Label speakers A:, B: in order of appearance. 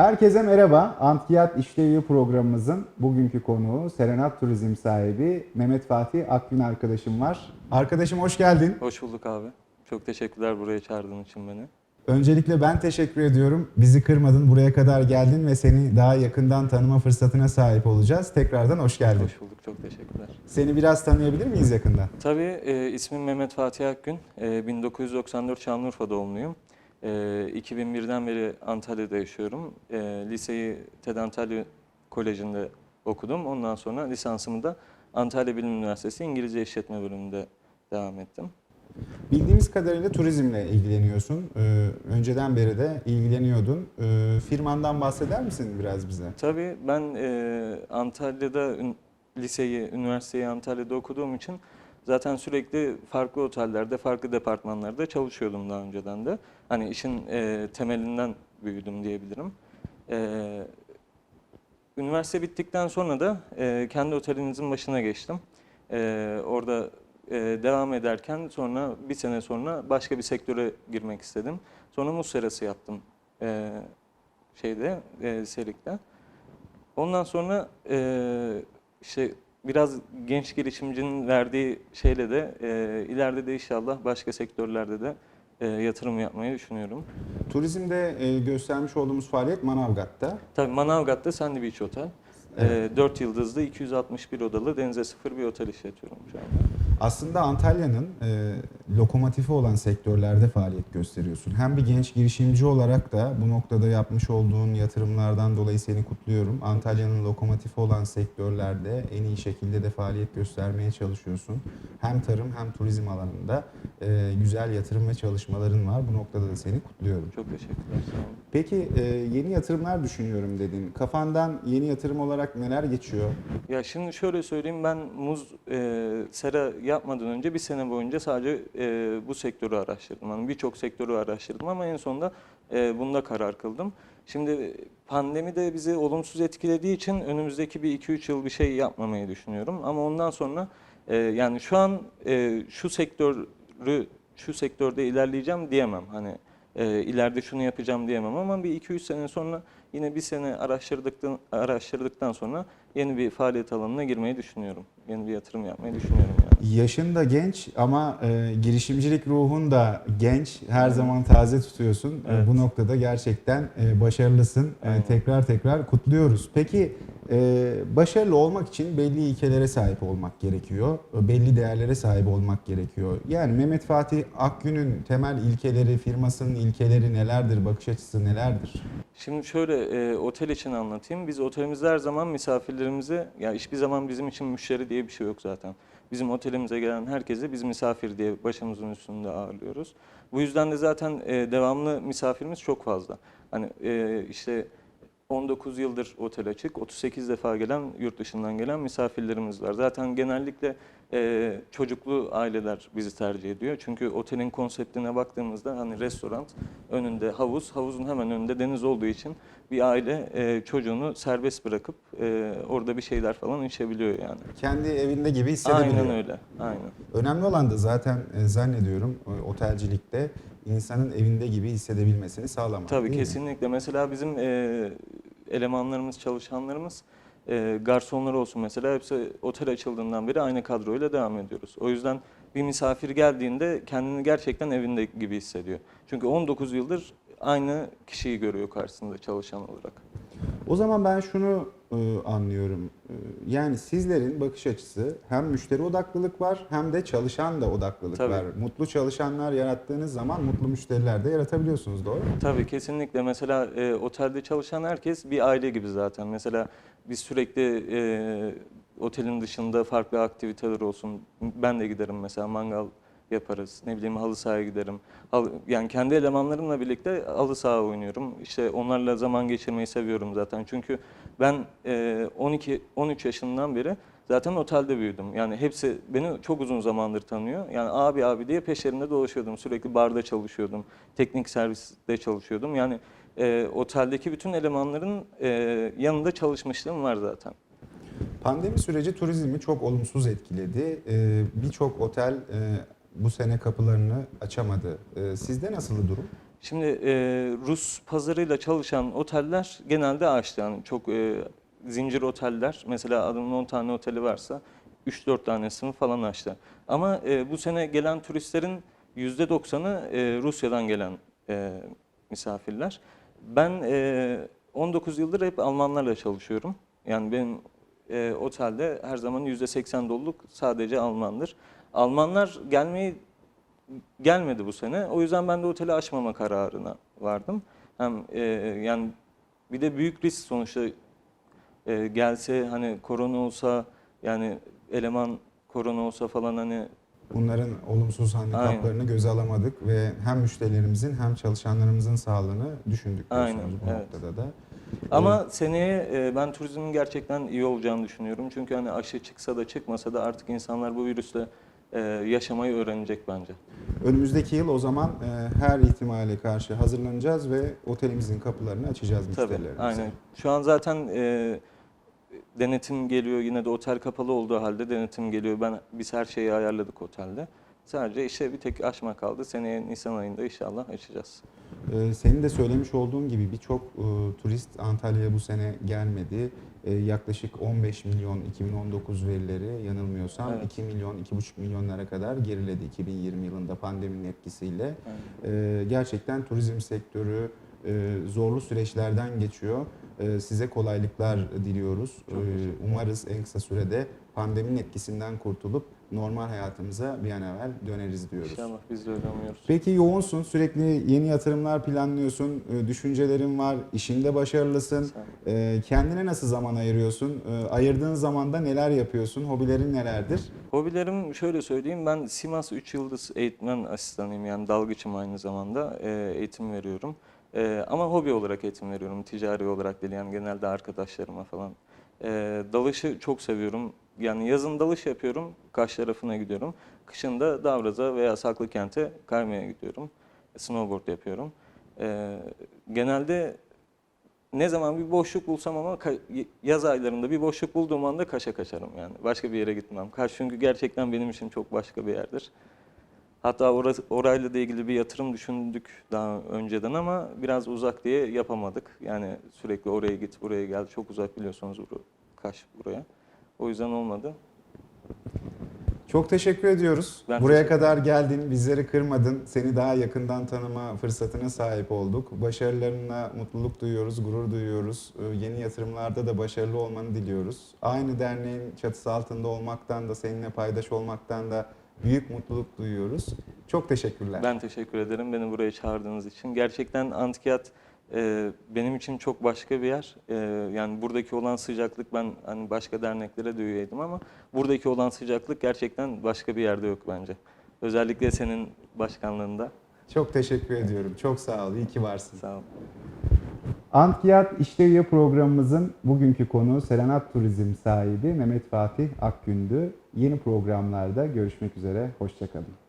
A: Herkese merhaba. Antikiyat İşlevi programımızın bugünkü konuğu Serenat Turizm sahibi Mehmet Fatih Akgün arkadaşım var. Arkadaşım hoş geldin.
B: Hoş bulduk abi. Çok teşekkürler buraya çağırdığın için beni.
A: Öncelikle ben teşekkür ediyorum. Bizi kırmadın, buraya kadar geldin ve seni daha yakından tanıma fırsatına sahip olacağız. Tekrardan hoş geldin.
B: Hoş bulduk. Çok teşekkürler.
A: Seni biraz tanıyabilir miyiz yakından?
B: Tabii e, ismim Mehmet Fatih Akgün. E, 1994 Şanlıurfa doğumluyum. E, 2001'den beri Antalya'da yaşıyorum. E, liseyi TED Antalya Koleji'nde okudum. Ondan sonra lisansımı da Antalya Bilim Üniversitesi İngilizce İşletme bölümünde devam ettim.
A: Bildiğimiz kadarıyla turizmle ilgileniyorsun. Ee, önceden beri de ilgileniyordun. Ee, firmandan bahseder misin biraz bize?
B: Tabii ben e, Antalya'da liseyi, üniversiteyi Antalya'da okuduğum için zaten sürekli farklı otellerde, farklı departmanlarda çalışıyordum daha önceden de. Hani işin e, temelinden büyüdüm diyebilirim. E, üniversite bittikten sonra da e, kendi otelimizin başına geçtim. E, orada e, devam ederken sonra bir sene sonra başka bir sektöre girmek istedim. Sonra muz serası yaptım e, şeyde, e, Selik'te. Ondan sonra e, işte biraz genç girişimcinin verdiği şeyle de e, ileride de inşallah başka sektörlerde de e, yatırım yapmayı düşünüyorum.
A: Turizmde e, göstermiş olduğumuz faaliyet Manavgat'ta.
B: Tabii Manavgat'ta Sandy Beach Otel.
A: Evet.
B: E, 4 yıldızlı 261 odalı denize sıfır bir otel işletiyorum şu anda.
A: Aslında Antalya'nın e, lokomotifi olan sektörlerde faaliyet gösteriyorsun. Hem bir genç girişimci olarak da bu noktada yapmış olduğun yatırımlardan dolayı seni kutluyorum. Antalya'nın lokomotifi olan sektörlerde en iyi şekilde de faaliyet göstermeye çalışıyorsun. Hem tarım hem turizm alanında e, güzel yatırım ve çalışmaların var. Bu noktada da seni kutluyorum.
B: Çok teşekkürler. Sağ olun.
A: Peki e, yeni yatırımlar düşünüyorum dedin. Kafandan yeni yatırım olarak neler geçiyor?
B: Ya şimdi şöyle söyleyeyim ben muz e, sera yapmadan önce bir sene boyunca sadece e, bu sektörü araştırdım. Yani birçok sektörü araştırdım ama en sonunda e, bunda karar kıldım. Şimdi pandemi de bizi olumsuz etkilediği için önümüzdeki bir 2-3 yıl bir şey yapmamayı düşünüyorum. Ama ondan sonra e, yani şu an e, şu sektörü şu sektörde ilerleyeceğim diyemem. Hani e, ileride şunu yapacağım diyemem ama bir 2-3 sene sonra yine bir sene araştırdıktan, araştırdıktan sonra yeni bir faaliyet alanına girmeyi düşünüyorum. Yeni bir yatırım yapmayı düşünüyorum yani.
A: Yaşın da genç ama e, girişimcilik ruhun da genç. Her zaman taze tutuyorsun. E,
B: Evet.
A: bu noktada gerçekten e, başarılısın. E, tekrar tekrar kutluyoruz. Peki e, başarılı olmak için belli ilkelere sahip olmak gerekiyor. Belli değerlere sahip olmak gerekiyor. Yani Mehmet Fatih Akgün'ün temel ilkeleri, firmasının ilkeleri nelerdir? Bakış açısı nelerdir?
B: Şimdi şöyle e, otel için anlatayım. Biz otelimizde her zaman misafirlerimizi, ya hiçbir zaman bizim için müşteri diye bir şey yok zaten. Bizim otelimize gelen herkesi biz misafir diye başımızın üstünde ağırlıyoruz. Bu yüzden de zaten e, devamlı misafirimiz çok fazla. Hani e, işte 19 yıldır otel açık, 38 defa gelen, yurt dışından gelen misafirlerimiz var. Zaten genellikle e, çocuklu aileler bizi tercih ediyor. Çünkü otelin konseptine baktığımızda hani restoran, önünde havuz, havuzun hemen önünde deniz olduğu için bir aile e, çocuğunu serbest bırakıp e, orada bir şeyler falan içebiliyor yani.
A: Kendi evinde gibi hissedebiliyor.
B: Aynen öyle, aynen.
A: Önemli olan da zaten e, zannediyorum e, otelcilikte insanın evinde gibi hissedebilmesini sağlamak.
B: Tabii
A: değil mi?
B: kesinlikle. Mesela bizim e, elemanlarımız, çalışanlarımız, e, garsonlar olsun mesela hepsi otel açıldığından beri aynı kadroyla devam ediyoruz. O yüzden bir misafir geldiğinde kendini gerçekten evinde gibi hissediyor. Çünkü 19 yıldır aynı kişiyi görüyor karşısında çalışan olarak.
A: O zaman ben şunu e, anlıyorum. E, yani sizlerin bakış açısı hem müşteri odaklılık var hem de çalışan da odaklılık
B: Tabii.
A: var. Mutlu çalışanlar yarattığınız zaman mutlu müşteriler de yaratabiliyorsunuz doğru mu?
B: Tabii kesinlikle. Mesela e, otelde çalışan herkes bir aile gibi zaten. Mesela biz sürekli e, otelin dışında farklı aktiviteler olsun. Ben de giderim mesela mangal yaparız. Ne bileyim halı sahaya giderim. Yani kendi elemanlarımla birlikte halı saha oynuyorum. İşte onlarla zaman geçirmeyi seviyorum zaten. Çünkü ben e, 12 13 yaşından beri zaten otelde büyüdüm. Yani hepsi beni çok uzun zamandır tanıyor. Yani abi abi diye peşlerinde dolaşıyordum. Sürekli barda çalışıyordum. Teknik serviste çalışıyordum. Yani e, oteldeki bütün elemanların e, yanında çalışmışlığım var zaten.
A: Pandemi süreci turizmi çok olumsuz etkiledi. E, Birçok otel e, bu sene kapılarını açamadı. E, Sizde nasıl durum?
B: Şimdi e, Rus pazarıyla çalışan oteller genelde açtı. Yani çok e, zincir oteller, mesela adamın 10 tane oteli varsa 3-4 tanesini falan açtı. Ama e, bu sene gelen turistlerin %90'ı e, Rusya'dan gelen e, misafirler. Ben e, 19 yıldır hep Almanlarla çalışıyorum. Yani benim e, otelde her zaman %80 doluluk sadece Almandır. Almanlar gelmeyi gelmedi bu sene. O yüzden ben de oteli açmama kararına vardım. Hem e, yani bir de büyük risk sonuçta e, gelse hani korona olsa yani eleman korona olsa falan hani
A: Bunların olumsuz handikaplarını göze alamadık ve hem müşterilerimizin hem çalışanlarımızın sağlığını düşündük
B: Aynen,
A: bu
B: evet.
A: noktada da.
B: ama seneye e, ben turizmin gerçekten iyi olacağını düşünüyorum. Çünkü hani aşı çıksa da çıkmasa da artık insanlar bu virüsle e, yaşamayı öğrenecek bence.
A: Önümüzdeki yıl o zaman e, her ihtimale karşı hazırlanacağız ve otelimizin kapılarını açacağız
B: Tabii,
A: müşterilerimize.
B: aynen. Şu an zaten e, denetim geliyor. Yine de otel kapalı olduğu halde denetim geliyor. Ben biz her şeyi ayarladık otelde. Sadece işte bir tek açma kaldı. Seneye Nisan ayında inşallah açacağız.
A: Ee, senin de söylemiş olduğun gibi birçok e, turist Antalya'ya bu sene gelmedi. Ee, yaklaşık 15 milyon 2019 verileri yanılmıyorsam
B: Evet.
A: 2 milyon 2,5 milyonlara kadar geriledi 2020 yılında pandeminin etkisiyle.
B: Yani.
A: Ee, gerçekten turizm sektörü e, zorlu süreçlerden geçiyor. Ee, size kolaylıklar diliyoruz. Ee, umarız en kısa sürede pandeminin etkisinden kurtulup normal hayatımıza bir an evvel döneriz diyoruz.
B: İnşallah biz de öyle umuyoruz.
A: Peki yoğunsun, sürekli yeni yatırımlar planlıyorsun, e, düşüncelerin var, işinde başarılısın.
B: Sağ ol.
A: E, Kendine nasıl zaman ayırıyorsun? Ayırdığın zamanda neler yapıyorsun? Hobilerin nelerdir?
B: Hobilerim şöyle söyleyeyim. Ben Simas 3 yıldız eğitmen asistanıyım. Yani dalgıçım aynı zamanda. Eğitim veriyorum. E, ama hobi olarak eğitim veriyorum. Ticari olarak değil. Yani genelde arkadaşlarıma falan. E, dalışı çok seviyorum. Yani yazın dalış yapıyorum. Kaş tarafına gidiyorum. Kışın da Davraz'a veya Saklıkent'e kaymaya gidiyorum. Snowboard yapıyorum. E, genelde ne zaman bir boşluk bulsam ama yaz aylarında bir boşluk bulduğum anda Kaş'a kaçarım yani. Başka bir yere gitmem. Kaş çünkü gerçekten benim için çok başka bir yerdir. Hatta orası, orayla da ilgili bir yatırım düşündük daha önceden ama biraz uzak diye yapamadık. Yani sürekli oraya git, buraya gel. Çok uzak biliyorsunuz bur- Kaş buraya. O yüzden olmadı.
A: Çok teşekkür ediyoruz.
B: Ben
A: Buraya
B: teşekkür
A: kadar geldin, bizleri kırmadın. Seni daha yakından tanıma fırsatına sahip olduk. Başarılarına mutluluk duyuyoruz, gurur duyuyoruz. E, Yeni yatırımlarda da başarılı olmanı diliyoruz. Aynı derneğin çatısı altında olmaktan da, seninle paydaş olmaktan da büyük mutluluk duyuyoruz. Çok teşekkürler.
B: Ben teşekkür ederim beni buraya çağırdığınız için. Gerçekten Antikiyat e, benim için çok başka bir yer. E, yani buradaki olan sıcaklık ben hani başka derneklere de üyeydim ama buradaki olan sıcaklık gerçekten başka bir yerde yok bence. Özellikle senin başkanlığında.
A: Çok teşekkür ediyorum. Çok sağ ol. İyi ki varsın.
B: Sağ ol.
A: Antkiyat İşte programımızın bugünkü konuğu Serenat Turizm sahibi Mehmet Fatih Akgün'dü. Yeni programlarda görüşmek üzere. Hoşçakalın.